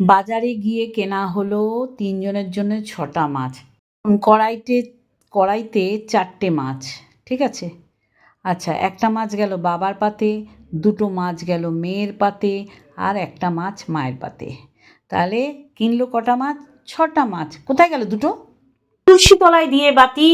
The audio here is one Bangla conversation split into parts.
বাজারে গিয়ে কেনা হলো তিনজনের জন্য ছটা মাছ। কড়াইতে কড়াইতে চারটে মাছ, ঠিক আছে? আচ্ছা একটা মাছ গেল বাবার পাতে, দুটো মাছ গেল মেয়ের পাতে, আর একটা মাছ মায়ের পাতে। তাহলে কিনলো কটা মাছ? ছটা মাছ। কোথায় গেল দুটো? তুলসী তলায় দিয়ে বাতি।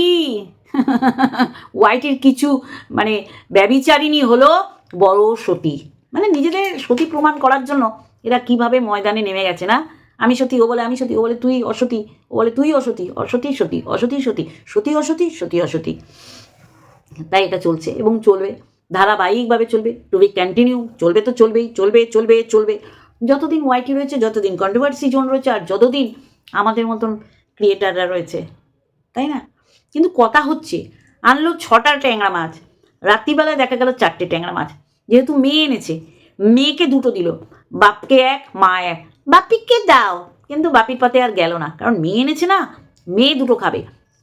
হোয়াইটের কিছু মানে ব্যবিচারিণী হলো বড় সতী। মানে নিজেদের সতী প্রমাণ করার জন্য এরা কীভাবে ময়দানে নেমে গেছে, না? আমি সতী, ও বলে, আমি সতী, ও বলে, তুই অসতী, ও বলে, তুই অসতী অসতী, সতী অসতী, সতী সতী, অসতী সতী, অসতী। তাই এটা চলছে এবং চলবে, ধারাবাহিকভাবে চলবে টু বি কন্টিনিউ চলবে তো চলবেই, চলবে চলবে চলবে। যতদিন ওয়াইটি রয়েছে, যতদিন কন্ট্রোভার্সি জোন রয়েছে, আর যতদিন আমাদের মতন ক্রিয়েটাররা রয়েছে, তাই না? কিন্তু কথা হচ্ছে, আনলো ছটা ট্যাংরা মাছ, রাত্রিবেলায় দেখা গেল চারটে ট্যাংরা মাছ। যেহেতু মেয়ে এনেছে, মেয়েকে দুটো দিল বাপকে এক, মা এক। বাপিকে দাও। কিন্তু বাপির পাতে আর গেল না। কারণ মেয়ে এনেছে না, মেয়ে দুটো খাবে।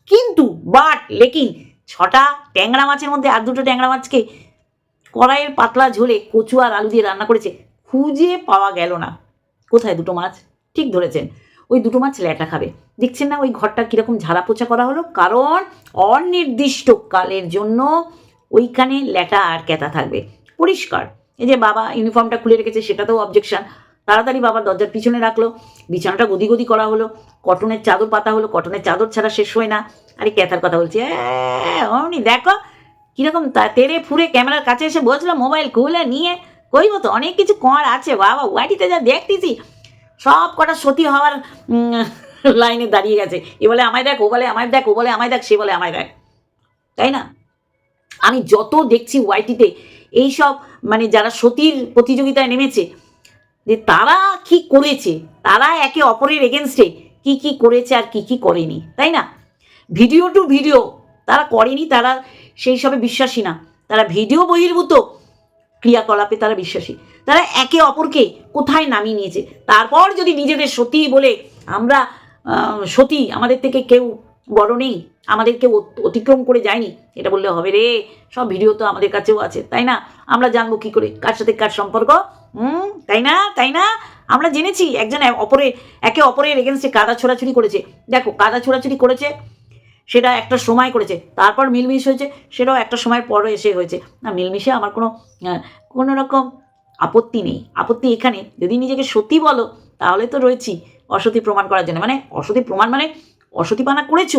কিন্তু বাট, লেকিন ছটা ট্যাংরা মাছের মধ্যে আর দুটো ট্যাংরা মাছকে কড়াইয়ের পাতলা ঝোলে কচু আর আলু দিয়ে রান্না করেছে, খুঁজে পাওয়া গেল না। কোথায় দুটো মাছ? ঠিক ধরেছেন। ওই দুটো মাছ ল্যাটা খাবে। দেখছেন না ওই ঘরটা কীরকম ঝাড়া পোছা করা হলো? কারণ অনির্দিষ্ট কালের জন্য ওইখানে ল্যাটা আর ক্যাতা থাকবে। পরিষ্কার। এই যে বাবা ইউনিফর্মটা খুলে রেখেছে সেটাতেও অবজেকশন তাড়াতাড়ি বাবার দরজার পিছনে রাখল বিছানাটা গদি গদি করা হলো কটনের চাদর পাতা হলো কটনের চাদর ছাড়া শেষ হয় না। আরে ক্যাথার কথা বলছি "হ্যাঁ, অমনি দেখো কীরকম তেরে ফুরে ক্যামেরার কাছে এসে বসল মোবাইল খুলে নিয়ে কইব তো অনেক কিছু কর আছে বাবা ওয়াইটিতে যা দেখতেছি। সব কটা সতী হওয়ার লাইনে দাঁড়িয়ে গেছে। এ বলে আমায় দেখ ও বলে আমায় দেখ ও বলে আমায় দেখ সে বলে আমায় দেখ। তাই না? আমি যত দেখছি ওয়াইটিতে এইসব মানে যারা সতীর প্রতিযোগিতায় নেমেছে, যে তারা কি করেছে? তারা একে অপরের এগেনস্টে কি কি করেছে আর কি কি করেনি, তাই না? ভিডিও টু ভিডিও তারা করেনি, তারা সেই সবে বিশ্বাসী না। তারা ভিডিও বহির্ভূত ক্রিয়াকলাপে তারা বিশ্বাসী। তারা একে অপরকে কোথায় নামিয়ে নিয়েছে? তারপর যদি নিজেদের সতী বলে আমরা সতী, আমাদের থেকে কেউ বড় নেই আমাদের কেউ অত- অতিক্রম করে যায়নি। এটা বললে হবে রে, সব ভিডিও তো আমাদের কাছেও আছে, তাই না? আমরা জানব কি করে, কার সাথে কার সম্পর্ক? হুম, তাই না তাই না? আমরা জেনেছি একজন অপরে, একে অপরের এগেনস্টে কাদা ছোড়াছুড়ি করেছে। দেখো, কাদা ছোড়াছুড়ি করেছে, সেটা একটা সময় করেছে, তারপর মিলমিশ হয়েছে, সেটাও একটা সময় পরে এসে হয়েছে। না, মিলমিশে আমার কোনো কোনো রকম আপত্তি নেই। আপত্তি এখানে, যদি নিজেকে সত্যি বলো, তাহলে তো রয়েছি, অসতি প্রমাণ করার জন্য। মানে অসতি প্রমাণ মানে অসতীপানা করেছ?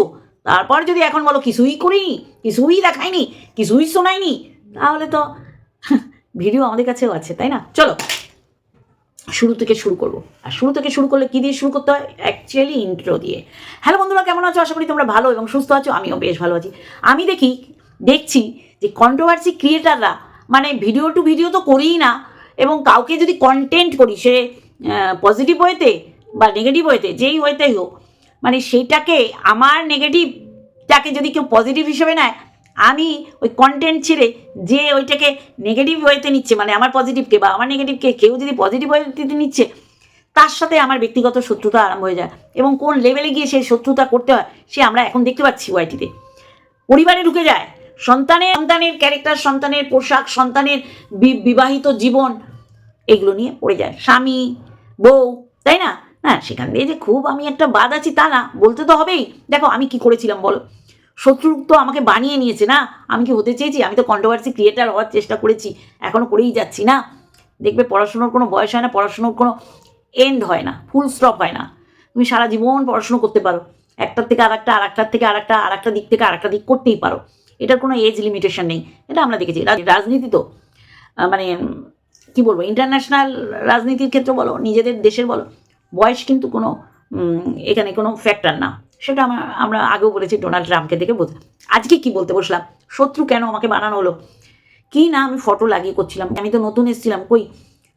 তারপর যদি এখন বলো কিছুই করিনি, কিছুই দেখায়নি কিছুই শোনায়নি তাহলে তো ভিডিও আমাদের কাছেও আছে, তাই না? চলো, শুরু থেকে শুরু করব। আর শুরু থেকে শুরু করলে কী দিয়ে শুরু করতে হয়? অ্যাকচুয়ালি ইন্ট্রো দিয়ে। হ্যালো বন্ধুরা, কেমন আছো? আশা করি তোমরা ভালো এবং সুস্থ আছো, আমিও বেশ ভালো আছি। আমি দেখি, দেখছি যে কন্ট্রোভার্সি ক্রিয়েটাররা মানে ভিডিও টু ভিডিও তো করিই না, এবং কাউকে যদি কন্টেন্ট করি, সে পজিটিভ ওয়েতে বা নেগেটিভ ওয়েতে যেই ওয়েতেই হোক মানে সেইটাকে আমার নেগেটিভটাকে যদি কেউ পজিটিভ হিসেবে নেয়, আমি ওই কন্টেন্ট ছেড়ে যে ওইটাকে নেগেটিভ ওয়েতে নিচ্ছে মানে আমার পজিটিভকে বা আমার নেগেটিভকে কেউ যদি পজিটিভ ওয়েতে নিচ্ছে, তার সাথে আমার ব্যক্তিগত শত্রুতা আরম্ভ হয়ে যায় এবং কোন লেভেলে গিয়ে সেই শত্রুতা করতে হয়, সে আমরা এখন দেখতে পাচ্ছি ওয়াইটিতে পরিবারে ঢুকে যায়, সন্তানের সন্তানের ক্যারেক্টার সন্তানের পোশাক, সন্তানের বিবাহিত জীবন, এগুলো নিয়ে পড়ে যায়। স্বামী, বউ, তাই না? না সেখান দিয়ে যে খুব আমি একটা বাদ আছি তা না, বলতে তো হবেই। দেখো, আমি কি করেছিলাম বলো? শত্রু তো আমাকে বানিয়ে নিয়েছে না? আমি কি হতে চেয়েছি? আমি তো কন্ট্রোভার্সি ক্রিয়েটার হওয়ার চেষ্টা করেছি এখনও করেই যাচ্ছি না। দেখবে পড়াশুনোর কোনো বয়স হয় না, পড়াশুনোর কোনো এন্ড হয় না ফুল স্টপ হয় না। তুমি সারা জীবন পড়াশুনো করতে পারো। একটার থেকে আর একটা আর একটার থেকে আর একটা আর একটা দিক থেকে আর একটা দিক করতেই পারো। এটার কোনো এজ লিমিটেশন নেই। এটা আমরা দেখেছি। রাজ- রাজনীতি তো মানে কি বলব? ইন্টারন্যাশনাল রাজনীতির ক্ষেত্রে বলো, নিজেদের দেশের বলো বয়স কিন্তু কোনো এখানে কোনো ফ্যাক্টর না। সেটা আমরা আমরা আগেও বলেছি ডোনাল্ড ট্রাম্পকে দেখে বোঝা। আজকে কি বলতে বসলাম? শত্রু কেন আমাকে বানানো হলো? কি না আমি ফটো লাগিয়ে করছিলাম? আমি তো নতুন এসেছিলাম। কই?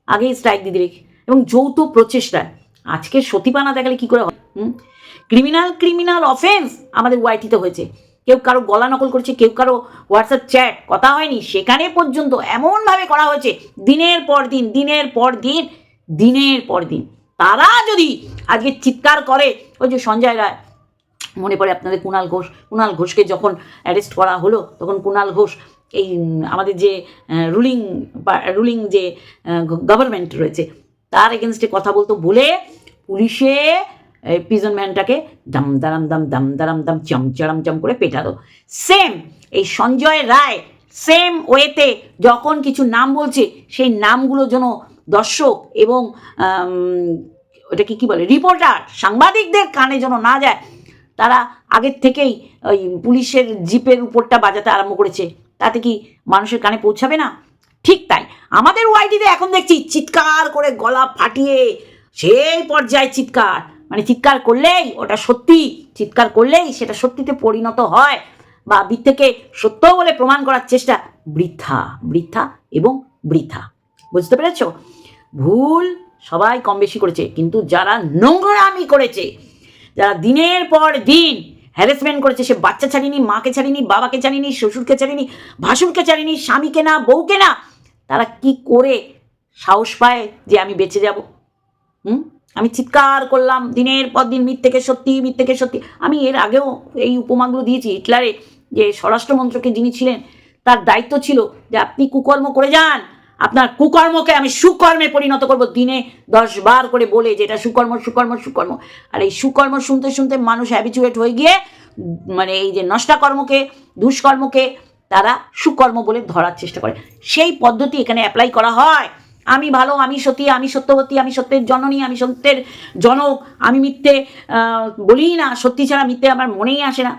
আগেই স্ট্রাইক দিদি রেখে। এবং যৌথ প্রচেষ্টায়। আজকে সতীপানা দেখালে কি করে হয়? ক্রিমিনাল ক্রিমিনাল অফেন্স আমাদের ওয়াইটিতে হয়েছে। কেউ কারও গলা নকল করছে, কেউ কারও হোয়াটসঅ্যাপ চ্যাট কথা হয়নি। সেখানে পর্যন্ত এমনভাবে করা হয়েছে, দিনের পর দিন, দিনের পর দিন, দিনের পর দিন। তারা যদি আজকে চিৎকার করে, ওই যে সঞ্জয় রায়, মনে পড়ে আপনাদের কুণাল ঘোষ কুণাল ঘোষকে যখন অ্যারেস্ট করা হলো, তখন কুণাল ঘোষ এই আমাদের যে রুলিং রুলিং যে গভর্নমেন্ট রয়েছে, তার এগেনস্টে কথা বলতো বলে পুলিশে পিজন ম্যানটাকে দাম, দারাম, দাম দাম, দারাম, দাম চমচড়াম চম করে পেটালো সেম এই সঞ্জয় রায় সেম ওয়েতে যখন কিছু নাম বলছে, সেই নামগুলো যেন দর্শক এবং ওটাকে কি বলে রিপোর্টার সাংবাদিকদের কানে যেন না যায়, তারা আগের থেকেই ওই পুলিশের জিপের উপরটা বাজাতে আরম্ভ করেছে। তাতে কি মানুষের কানে পৌঁছাবে না? ঠিক তাই। আমাদের ওয়াইটিতে এখন দেখছি চিৎকার করে গলা ফাটিয়ে সেই পর্যায়ে চিৎকার। মানে চিৎকার করলেই ওটা সত্যি, চিৎকার করলেই সেটা সত্যিতে পরিণত হয় বা থেকে সত্য বলে প্রমাণ করার চেষ্টা বৃথা বৃথা এবং বৃথা। বুঝতে পেরেছ? ভুল সবাই কম বেশি করেছে, কিন্তু যারা নোংরামি করেছে, যারা দিনের পর দিন হ্যারাসমেন্ট করেছে, সে বাচ্চা ছাড়িনি, মাকে ছাড়িনি, বাবাকে ছাড়িনি, শ্বশুরকে ছাড়িনি, ভাসুরকে ছাড়িনি, স্বামীকে না, বউকে না, তারা কি করে সাহস পায় যে আমি বেঁচে যাব? হুম? আমি চিৎকার করলাম, দিনের পর দিন মিথ্যেকে সত্যি মিথ্যেকে সত্যি। আমি এর আগেও এই উপমাগুলো দিয়েছি হিটলারে, যে স্বরাষ্ট্রমন্ত্রকে যিনি ছিলেন, তার দায়িত্ব ছিল যে আপনি কুকর্ম করে যান আপনার কুকর্মকে আমি সুকর্মে পরিণত করব। দিনে দশ বার করে বলে যে এটা সুকর্ম সুকর্ম সুকর্ম। আর এই সুকর্ম শুনতে শুনতে মানুষ হ্যাবিচুয়েট হয়ে গিয়ে মানে এই যে নষ্টাকর্মকে, দুষ্কর্মকে, তারা সুকর্ম বলে ধরার চেষ্টা করে। সেই পদ্ধতি এখানে অ্যাপ্লাই করা হয়। আমি ভালো, আমি সতী, আমি সত্যবতী, আমি সত্যের জননী, আমি সত্যের জনক, আমি মিথ্যে বলি না। সত্যি ছাড়া মিথ্যে আমার মনেই আসে না।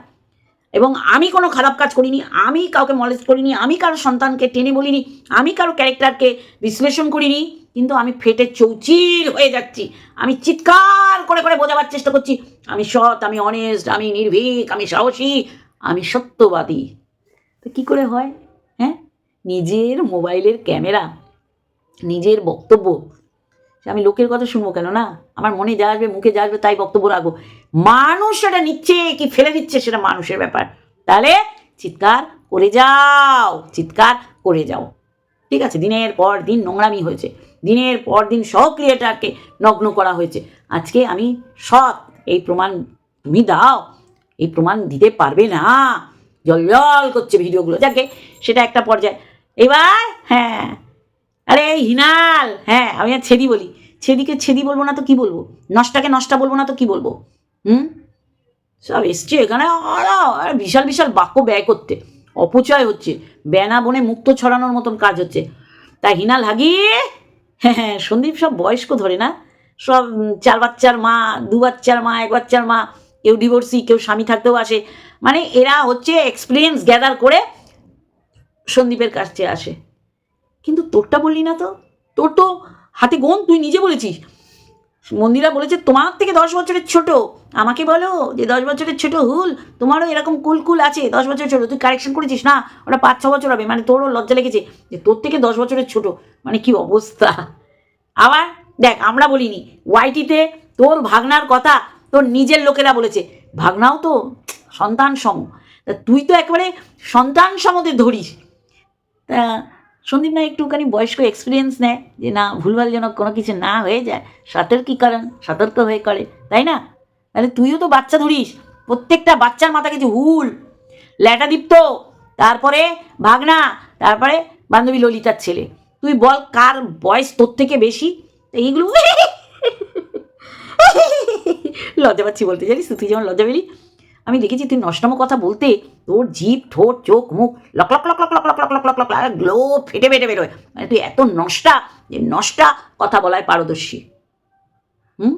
এবং আমি কোনো খারাপ কাজ করিনি, আমি কাউকে মলেজ করিনি, আমি কারও সন্তানকে টেনে বলিনি, আমি কারও ক্যারেক্টারকে বিশ্লেষণ করিনি, কিন্তু আমি ফেটে চৌচির হয়ে যাচ্ছি। আমি চিৎকার করে করে বোঝাবার চেষ্টা করছি, আমি সৎ, আমি অনেস্ট আমি নির্ভীক, আমি সাহসী, আমি সত্যবাদী। তো কী করে হয়? হ্যাঁ? নিজের মোবাইলের ক্যামেরা, নিজের বক্তব্য। আমি লোকের কথা শুনব কেন না? আমার মনে যা আসবে, মুখে যা আসবে, তাই বক্তব্য রাখব। মানুষ সেটা নিচ্ছে কি ফেলে দিচ্ছে সেটা মানুষের ব্যাপার। তাহলে চিৎকার করে যাও, চিৎকার করে যাও। ঠিক আছে, দিনের পর দিন নোংরামি হয়েছে। দিনের পর দিন সব ক্রিয়েটারকে নগ্ন করা হয়েছে। আজকে আমি সৎ, এই প্রমাণ তুমি দাও, এই প্রমাণ দিতে পারবে না। জল জল করছে ভিডিওগুলো। যাকে, সেটা একটা পর্যায়ে। এবার হ্যাঁ আরে এই হিনাল হ্যাঁ আমি আর ছেদি বলি। ছেদিকে ছেদি বলব না তো কি বলব? নষ্টাকে নষ্টা বলব না তো কি বলব? হুম? সব এসছে এখানে বিশাল বিশাল বাক্য ব্যয় করতে। অপচয় হচ্ছে ব্যানা বনে মুক্ত ছড়ানোর মতন কাজ হচ্ছে। তা হিনাল হাগি হ্যাঁ হ্যাঁ সন্দীপ সব বয়স্ক ধরে না? সব চার বাচ্চার মা, দু বাচ্চার মা, এক বাচ্চার মা, কেউ ডিভোর্সি কেউ স্বামী থাকতেও আসে। মানে এরা হচ্ছে এক্সপিরিয়েন্স গ্যাদার করে সন্দীপের কাছে আসে। কিন্তু তোরটা বললি না তো? তোর তো হাতে গোন তুই নিজে বলেছিস। মন্দিরা বলেছে, তোমার থেকে দশ বছরের ছোট। আমাকে বলো যে দশ বছরের ছোট হুল, তোমারও এরকম কুল কুল আছে, দশ বছরের ছোট। তুই কারেকশন করেছিস না? ওটা পাঁচ, ছ বছর হবে। মানে তোরও লজ্জা লেগেছে যে তোর থেকে দশ বছরের ছোট। মানে কি অবস্থা? আবার দেখ, আমরা বলিনি, ওয়াইটিতে তোর ভাগনার কথা তোর নিজের লোকেরা বলেছে। ভাগনাও তো সন্তান সম তুই তো একেবারে সন্তান সমতে ধরিস। তা সন্দীপ না একটুখানি বয়স্ক এক্সপিরিয়েন্স নেয়, যে না ভুলভাল যেন কোনো কিছু না হয়ে যায় সতর্কী করেন সতর্ক হয়ে করে, তাই না? তাহলে তুইও তো বাচ্চা ধরিস, প্রত্যেকটা বাচ্চার মাথা কিছু হুল, ল্যাটাদীপ্ত, তারপরে ভাগনা, তারপরে বান্ধবী ললিতার ছেলে। তুই বল কার বয়স তোর থেকে বেশি? এইগুলো লজ্জা পাচ্ছি বলতে, জানিস তুই যেমন লজ্জা পেলি। আমি দেখেছি তুই নষ্টম কথা বলতে তোর জিভ ঠোঁট চোখ মুখ lock lock lock lock lock lock lock lock lock lock lock glow ফেটে ফেটে বেরোয় মানে তুই এত নষ্টা যে নষ্টা কথা বলায় পারদর্শী হুম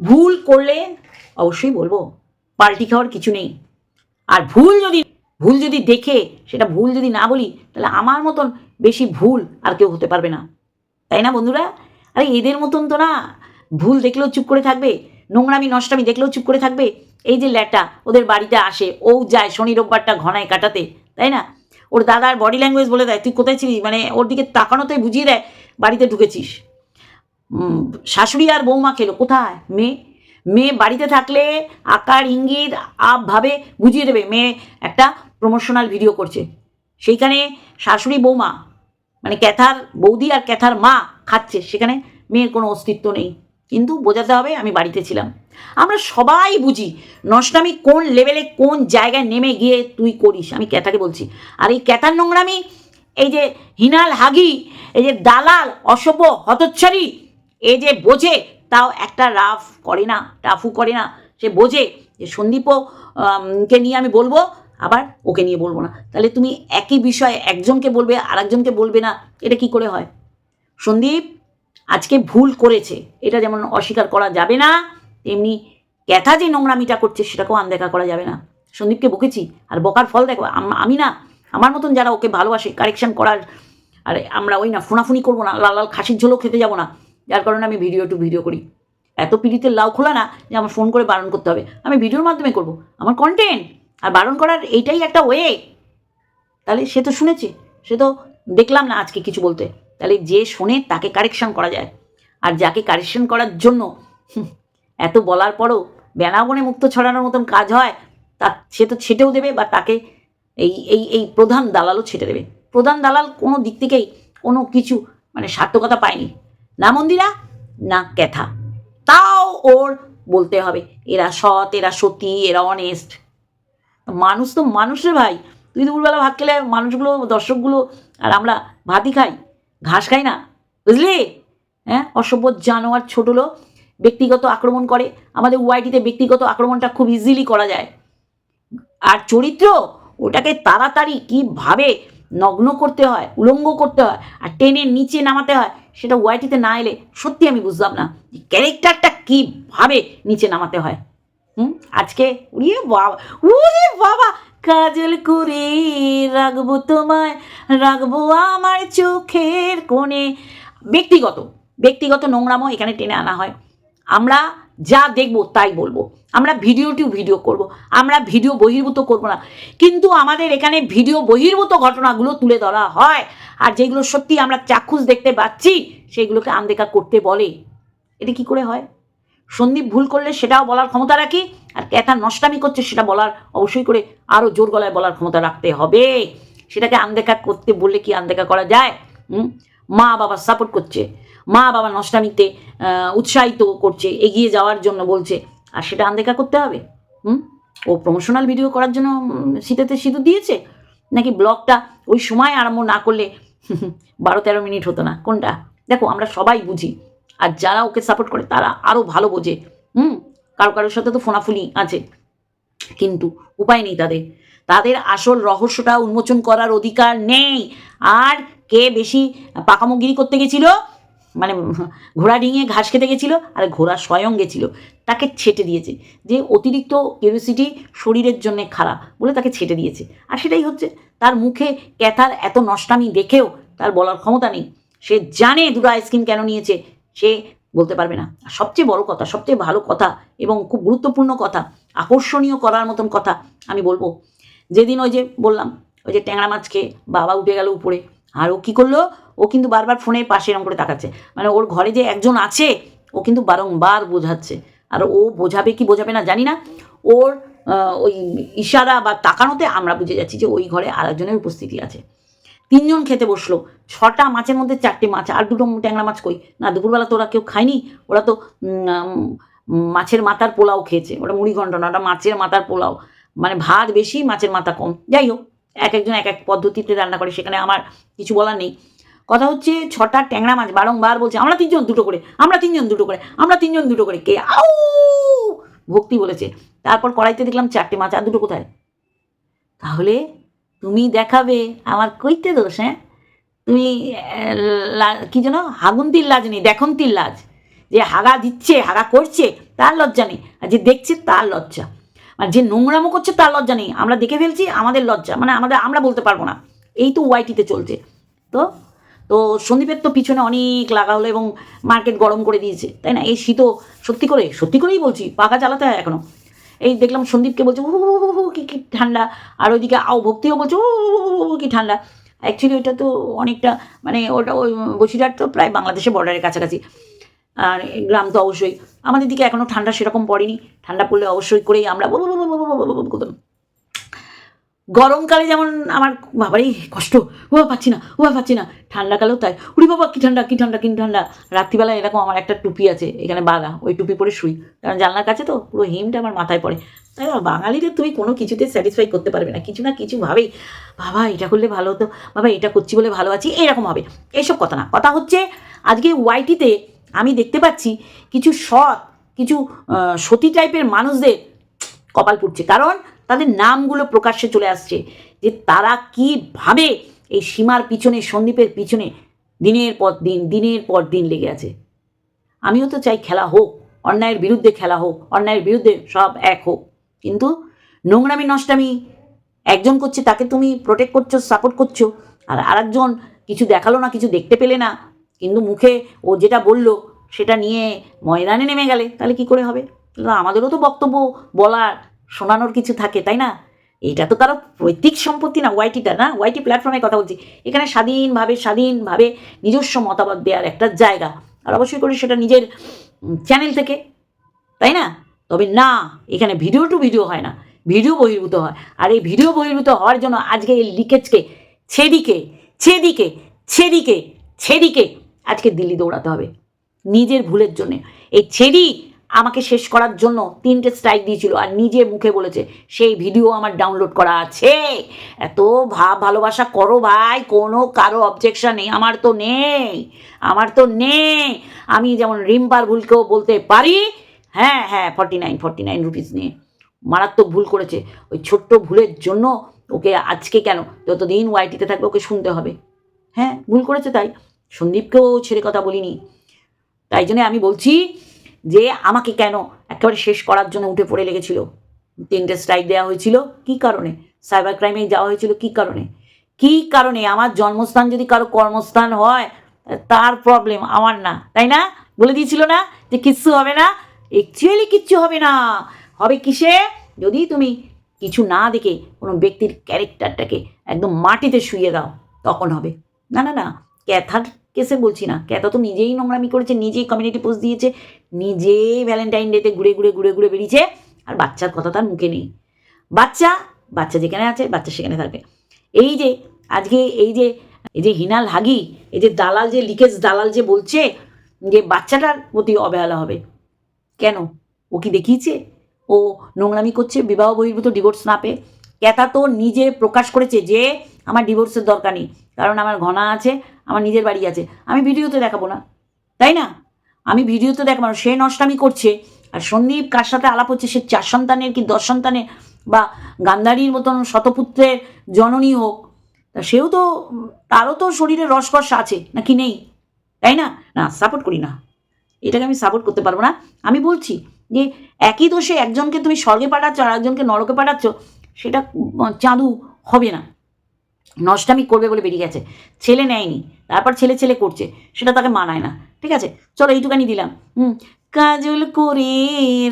ভুল করলে অবশ্যই বলব পাল্টি খাওয়ার কিছু নেই আর ভুল যদি ভুল যদি দেখে সেটা ভুল যদি না বলি তাহলে আমার মতন বেশি ভুল আর কেউ হতে পারবে না তাই না বন্ধুরা আরে এদের মতন তো না ভুল দেখলেও চুপ করে থাকবে নোংরামি নষ্টামি দেখলেও চুপ করে থাকবে? এই যে ল্যাটা, ওদের বাড়িতে আসে, ও যায় শনি রোববারটা ঘনায় কাটাতে, তাই না? ওর দাদার বডি ল্যাঙ্গুয়েজ বলে দেয়, তুই কোথায় ছিলিস? মানে ওর দিকে তাকানোতেই বুঝিয়ে দেয়, বাড়িতে ঢুকেছিস। শাশুড়ি আর বৌমা খেলো, কোথায়? মেয়ে? মেয়ে বাড়িতে থাকলে আকার, ইঙ্গিত আপভাবে বুঝিয়ে দেবে, মেয়ে একটা প্রমোশনাল ভিডিও করছে। সেইখানে শাশুড়ি বৌমা মানে ক্যাথার বৌদি আর ক্যাথার মা খাচ্ছে, সেখানে মেয়ের কোনো অস্তিত্ব নেই। কিন্তু বোঝাতে হবে আমি বাড়িতে ছিলাম। আমরা সবাই বুঝি, নষ্টামি কোন লেভেলে কোন জায়গায় নেমে গিয়ে তুই করিস, আমি ক্যাথাকে বলছি। আর এই ক্যাথার নোংরামি, এই যে হিনাল হাগি, এই যে দালাল, অসভ্য হতচ্ছারি এ যে বোঝে, তাও একটা রাফ করে না, টাফু করে না। সে বোঝে যে সন্দীপও কে নিয়ে আমি বলব, আবার ওকে নিয়ে বলব না। তাহলে তুমি একই বিষয়ে একজনকে বলবে আর একজনকে বলবে না, এটা কি করে হয়? সন্দীপ আজকে ভুল করেছে, এটা যেমন অস্বীকার করা যাবে না, তেমনি ক্যাথা যে নোংরামিটা করছে সেটাকেও আনদেখা করা যাবে না। সন্দীপকে বকেছি, আর বকার ফল দেখো, আমি না, আমার মতন যারা ওকে ভালোবাসে, কারেকশন করার, আর আমরা ওই না ফোনাফুনি করব না, লাল লাল খাসির ঝোলও খেতে যাব না, যার কারণে আমি ভিডিও টু ভিডিও করি। এত পিড়িতে লাউ খোলা না যে আমার ফোন করে বারণ করতে হবে। আমি ভিডিওর মাধ্যমে করব, আমার কন্টেন্ট আর বারণ করার এইটাই একটা ওয়ে তাহলে সে তো শুনেছে, সে তো দেখলাম না আজকে কিছু বলতে। তাহলে যে শোনে তাকে কারেকশন করা যায়। আর যাকে কারেকশন করার জন্য এত বলার পরও বেনাবনে মুক্ত ছড়ানোর মতন কাজ হয়, তা সে তো ছেটেও দেবে বা তাকে এই এই এই প্রধান দালালও ছেটে দেবে। প্রধান দালাল কোনো দিক থেকেই কোনো কিছু মানে সার্থকতা পায়নি। না মন্দিরা, না ক্যাথা। তাও ওর বলতে হবে, এরা সৎ, এরা সতী, এরা অনেস্ট মানুষ তো মানুষের ভাই। তুই দুপুরবেলা ভাত খেলে মানুষগুলো, দর্শকগুলো, আর আমরা ভাতই খাই। ঘাস খাই না, বুঝলি? হ্যাঁ? অসভ্য জানোয়ার ছোট লোক ব্যক্তিগত আক্রমণ করে। আমাদের ওয়াইটিতে ব্যক্তিগত আক্রমণটা খুব ইজিলি করা যায়। আর চরিত্র, ওটাকে তাড়াতাড়ি কীভাবে নগ্ন করতে হয়, উলঙ্গ করতে হয়, আর টেনে নিচে নামাতে হয়, সেটা ওয়াইটিতে না এলে সত্যি আমি বুঝলাম না ক্যারেক্টারটা কীভাবে নিচে নামাতে হয়। হুম? আজকে, উড়িয়ে বাবা উরে বাবা কাজল করে রাখব তোমায়, রাখব আমার চোখের কোণে। ব্যক্তিগত ব্যক্তিগত নোংরামও এখানে টেনে আনা হয়। আমরা যা দেখব তাই বলব। আমরা ভিডিও টু ভিডিও করব। আমরা ভিডিও বহির্ভূত করব না। কিন্তু আমাদের এখানে ভিডিও বহির্ভূত ঘটনাগুলো তুলে ধরা হয়। আর যেগুলো সত্যি আমরা চাক্ষুষ দেখতে পাচ্ছি সেইগুলোকে আনদেখা করতে বলে। এটা কি করে হয়? সন্দীপ ভুল করলে সেটাও বলার ক্ষমতা রাখি, আর ক্যাথা নষ্টামি করছে সেটা বলার অবশ্যই করে আরও জোর গলায় বলার ক্ষমতা রাখতে হবে। সেটাকে আনদেখা করতে বললে কি আনদেখা করা যায়? মা বাবা সাপোর্ট করছে। মা বাবা নষ্টামিতে উৎসাহিত করছে, এগিয়ে যাওয়ার জন্য বলছে। আর সেটা আনদেখা করতে হবে। হুম? ও প্রমোশনাল ভিডিও করার জন্য শীতেতে সিঁদুর দিয়েছে? নাকি ব্লগটা ওই সময় আরম্ভ না করলে, বারো তেরো মিনিট হতো না? কোনটা? দেখো, আমরা সবাই বুঝি। আর যারা ওকে সাপোর্ট করে, তারা আরও ভালো বোঝে। হুম, কারও কারোর সাথে তো ফোনাফুনি আছে। কিন্তু উপায় নেই তাদের। তাদের আসল রহস্যটা উন্মোচন করার অধিকার নেই। আর কে বেশি পাকামোগিরি করতে গেছিল? মানে ঘোড়া ডিঙিয়ে ঘাস খেতে গেছিল আর ঘোড়া স্বয়ং গেছিল। তাকে ছেটে দিয়েছে। যে অতিরিক্ত কিউরিসিটি শরীরের জন্য খারাপ বলে তাকে ছেটে দিয়েছে। আর সেটাই হচ্ছে, তার মুখে ক্যাথার এত নষ্টামি দেখেও তার বলার ক্ষমতা নেই। সে জানে দুটো আইসক্রিম কেন নিয়েছে। সে বলতে পারবে না। আর সবচেয়ে বড় কথা, সবচেয়ে ভালো কথা এবং খুব গুরুত্বপূর্ণ কথা, আকর্ষণীয় করার মতন কথা আমি বলব। যেদিন ওই যে বললাম, ওই যে ট্যাংরা মাছ খেয়ে বাবা উঠে গেল উপরে, আর ও কী করল? ও কিন্তু বারবার ফোনে পাশে এরকম করে তাকাচ্ছে। মানে ওর ঘরে যে একজন আছে, ও কিন্তু বারংবার বোঝাচ্ছে। আর ও বোঝাবে কি বোঝাবে না জানি না। ওর ওই ইশারা বা তাকানোতে আমরা বুঝে যাচ্ছি যে ওই ঘরে আরেকজনের উপস্থিতি আছে। তিনজন খেতে বসল। ছটা মাছের মধ্যে চারটে মাছ, আর দুটো ট্যাংরা মাছ কই? না, দুপুরবেলা তো ওরা কেউ খায়নি। ওরা তো মাছের মাথার পোলাও খেয়েছে। ওটা মুড়ি ঘন্ট না, ওটা মাছের মাথার পোলাও। মানে ভাত বেশি, মাছের মাথা কম। যাই হোক, এক একজন এক এক পদ্ধতিতে রান্না করে, সেখানে আমার কিছু বলার নেই। কথা হচ্ছে ছটা ট্যাংরা মাছ বারংবার বলছে, আমরা তিনজন দুটো করে, আমরা তিনজন দুটো করে, আমরা তিনজন দুটো করে। কে আউ! ভক্তি বলেছে। তারপর কড়াইতে দেখলাম চারটে মাছ, আর দুটো কোথায়? তাহলে তুমি দেখাবে, আমার কইতে দোষ হ্যাঁ? তুমি কি যেন, হাগুন্তির লাজ নেই, দেখন্তির লাজ। যে হাগা দিচ্ছে, হাগা করছে, তার লজ্জা নেই। আর যে দেখছে, তার লজ্জা। মানে যে নোংরামো করছে, তার লজ্জা নেই। আমরা দেখে ফেলছি, আমাদের লজ্জা। মানে আমাদের, আমরা বলতে পারব না। এই তো ওয়াইটিতে চলছে। তো তো সন্দীপের তো পিছনে অনেক লাগা হলো এবং মার্কেট গরম করে দিয়েছে, তাই না? এই শীতও সত্যি করে, সত্যি করেই বলছি, পাখা চালাতে হয় এখনও। এই দেখলাম সন্দীপকে বলছে ও কি কি ঠান্ডা আর ওইদিকে আও ভক্তিও বলছে ও কি ঠান্ডা অ্যাকচুয়ালি ওটা তো অনেকটা মানে ওটা ওই বসিরহাট তো প্রায় বাংলাদেশের বর্ডারের কাছাকাছি আর গ্রাম তো অবশ্যই আমাদের দিকে এখনও ঠান্ডা সেরকম পড়েনি ঠান্ডা পড়লে অবশ্যই করেই আমরা করতাম গরমকালে যেমন আমার বাবারই কষ্ট ও পাচ্ছি না ও পাচ্ছি না। ঠান্ডাকালেও তাই। উড়ি বাবা কি ঠান্ডা কি ঠান্ডা কি ঠান্ডা। রাত্রিবেলা এরকম আমার একটা টুপি আছে এখানে বাঁধা ওই টুপি পরে শুই। কারণ জানলার কাছে তো পুরো হিমটা আমার মাথায় পড়ে। তাই না, বাঙালিদের তুমি কোনো কিছুতে স্যাটিসফাই করতে পারবে না। কিছু না কিছু ভাবেই বাবা এটা করলে ভালো হতো বাবা এটা করছি বলে ভালো আছি। এরকম হবে এইসব কথা না। কথা হচ্ছে আজকে ওয়াইটিতে আমি দেখতে পাচ্ছি কিছু সৎ কিছু সতী টাইপের মানুষদের কপাল পুড়ছে। কারণ তাদের নামগুলো প্রকাশ্যে চলে আসছে যে তারা কীভাবে এই সীমার পিছনে সন্দীপের পিছনে দিনের পর দিন, দিনের পর দিন লেগে আছে। আমিও তো চাই খেলা হোক, অন্যায়ের বিরুদ্ধে খেলা হোক, অন্যায়ের বিরুদ্ধে সব এক হোক। কিন্তু নোংরামি, নষ্টামি, একজন করছে তাকে তুমি প্রোটেক্ট করছ সাপোর্ট করছ, আর আরেকজন কিছু দেখাল না, কিছু দেখতে পেলে না, কিন্তু মুখে ও যেটা বলল সেটা নিয়ে ময়দানে নেমে গেলে, তাহলে কি করে হবে? আমাদেরও তো বক্তব্য বলার শোনানোর কিছু থাকে, তাই না? এটা তো কারও পৈতৃক সম্পত্তি না ওয়াইটিটা না? ওয়াইটি প্ল্যাটফর্মে কথা বলছি। এখানে স্বাধীনভাবে স্বাধীনভাবে নিজস্ব মতামত দেওয়ার একটা জায়গা। আর অবশ্যই করে সেটা নিজের চ্যানেল থেকে, তাই না? তবে না, এখানে ভিডিও টু ভিডিও হয় না ভিডিও বহির্ভূত হয়। আর এই ভিডিও বহির্ভূত হওয়ার জন্য আজকে এই লিকেজকে ছেদিকে ছেদিকে ছেদিকে ছেদিকে আজকে দিল্লি দৌড়াতে হবে। নিজের ভুলের জন্যে। এই ছেদি আমাকে শেষ করার জন্য তিনটে স্ট্রাইক দিয়েছিল আর নিজে মুখে বলেছে, সেই ভিডিও আমার ডাউনলোড করা আছে। এত ভাব ভালোবাসা করো ভাই, কোনো কারও অবজেকশন নেই, আমার তো নেই, আমার তো নেই। আমি যেমন রিম্পার ভুলকেও বলতে পারি হ্যাঁ হ্যাঁ forty nine forty nine rupees নিয়ে। মারাত্মক ভুল করেছে। ওই ছোট্ট ভুলের জন্য ওকে আজকে কেন? যতদিন ওয়াইটিতে থাকবে ওকে শুনতে হবে। হ্যাঁ ভুল করেছে তাই। সন্দীপকেও ছেড়ে কথা বলিনি। তাই জন্য আমি বলছি যে আমাকে কেন একেবারে শেষ করার জন্য উঠে পড়ে লেগেছিল? তিনটে স্ট্রাইক দেওয়া হয়েছিল, কি কারণে? সাইবার ক্রাইমে যাওয়া হয়েছিল, কি কারণে? কি কারণে? আমার জন্মস্থান যদি কারও কর্মস্থান হয়, তার প্রবলেম আমার না, তাই না? বলে দিয়েছিল না যে কিচ্ছু হবে না অ্যাকচুয়ালি কিচ্ছু হবে না। হবে কিসে? যদি তুমি কিছু না দেখে কোনো ব্যক্তির ক্যারেক্টারটাকে একদম মাটিতে শুয়ে দাও, তখন হবে। না না না, ক্যাথার কেসে বলছি না। ক্যাথা তো নিজেই নোংরামি করেছে, নিজেই কমিউনিটি পোস্ট দিয়েছে নিজেই ভ্যালেন্টাইন ডেতে ঘুরে ঘুরে ঘুরে ঘুরে বেরিয়েছে। আর বাচ্চার কথা তার মুখে নেই। বাচ্চা বাচ্চা যেখানে আছে, বাচ্চা সেখানে থাকবে। এই যে, আজকে এই যে এই যে হিনাল হাগি এই যে দালাল যে, লিকেজ দালাল যে বলছে যে বাচ্চাটার প্রতি অবহেলা হবে। কেন? ও কি দেখিয়েছে? ও নোংরামি করছে, বিবাহ বহির্ভূত ডিভোর্স না পেয়ে। ক্যাথা তো নিজে প্রকাশ করেছে যে আমার ডিভোর্সের দরকার নেই। কারণ আমার ঘনা আছে, আমার নিজের বাড়ি আছে। আমি ভিডিওতে দেখাবো না। তাই না? আমি ভিডিওতে দেখাবো সে নষ্টামি করছে। আর সন্দীপ কার সাথে আলাপ হচ্ছে? সে চার সন্তানের কি দশ সন্তানের? বা গান্ধারীর মতন শতপুত্রের জননী হোক। তা সেও তো, তারও তো শরীরে রসকস আছে, নাকি নেই? তাই না? না সাপোর্ট করি না। এটাকে আমি সাপোর্ট করতে পারব না। আমি বলছি যে, একই দোষে একজনকে তুমি স্বর্গে পাঠাচ্ছ আর একজনকে নরকে পাঠাচ্ছ, সেটা, চাঁদু হবে না। নষ্টামি করবে বলে বেরিয়ে গেছে। ছেলে নেয়নি, তারপর ছেলে ছেলে করছে, সেটা তাকে মানায় না। ঠিক আছে? চলো এইটুকানি দিলাম। হুম, কাজল করে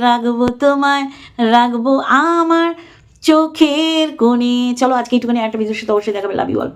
রাখব তোমায়, রাখব আমার চোখের কোণে। চলো আজকে এইটুকানি একটা বিদেশ অবশ্যই দেখাবে। Love you all